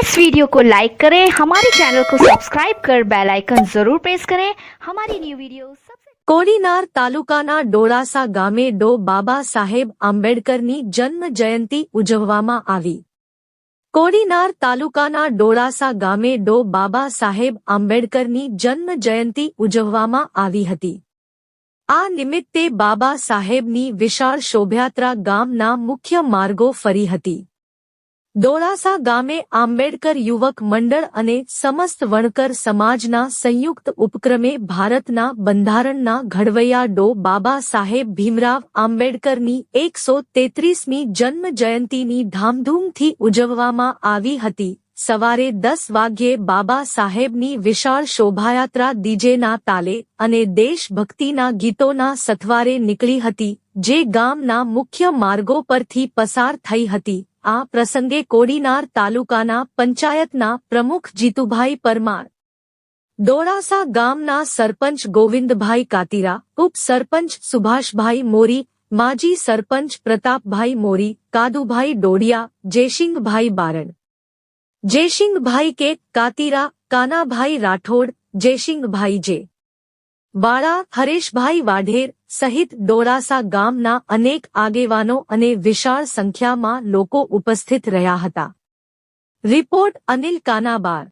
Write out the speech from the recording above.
इस वीडियो को लाइक करें हमारे चैनल को सब्सक्राइब कर बेल आइकन जरूर प्रेस करें हमारी न्यू वीडियो सबसे કોડીનાર તાલુકાના ડોળાસા ગામે ડો બાબા સાહેબ આંબેડકરની જન્મ જયંતિ ઉજવવામાં આવી કોડીનાર તાલુકાના ડોળાસા ગામે ડો બાબા સાહેબ આંબેડકરની જન્મ જયંતિ ઉજવવામાં આવી હતી આ નિમિત્તે બાબા સાહેબની વિશાળ શોભાયાત્રા ગામના મુખ્ય માર્ગો ફરી હતી ડોળાસા ગામે આંબેડકર યુવક મંડળ અને સમસ્ત વણકર સમાજના સંયુક્ત ઉપક્રમે ભારતના બંધારણના ઘડવૈયા ડો બાબા સાહેબ ભીમરાવ આંબેડકરની એકસો તેત્રીસમી જન્મ જયંતીની ધામધૂમથી ઉજવવામાં આવી હતી. સવારે દસ વાગ્યે બાબા સાહેબની વિશાળ શોભાયાત્રા ડીજેના તાલે અને દેશભક્તિના ગીતોના સથવારે નીકળી હતી, જે ગામના મુખ્ય માર્ગો પરથી પસાર થઈ હતી. આ પ્રસંગે કોડીનાર તાલુકાના પંચાયતના પ્રમુખ જીતુભાઈ પરમાર, ડોળાસા ગામના સરપંચ ગોવિંદભાઈ કાતીરા, ઉપસરપંચ સુભાષભાઈ મોરી, માજી સરપંચ પ્રતાપભાઈ મોરી, કાદુભાઈ ડોડિયા, જયસિંહભાઈ બારણ જયસિંહભાઈ કે કાતીરા, કાનાભાઈ રાઠોડ, જયસિંહભાઈ જે બાળા હરેશભાઈ વાઢેર સહિત ડોરાસા ગામના અનેક આગેવાનો અને વિશાળ સંખ્યામાં લોકો ઉપસ્થિત રહ્યા હતા. રિપોર્ટ અનિલ કાનાબાર.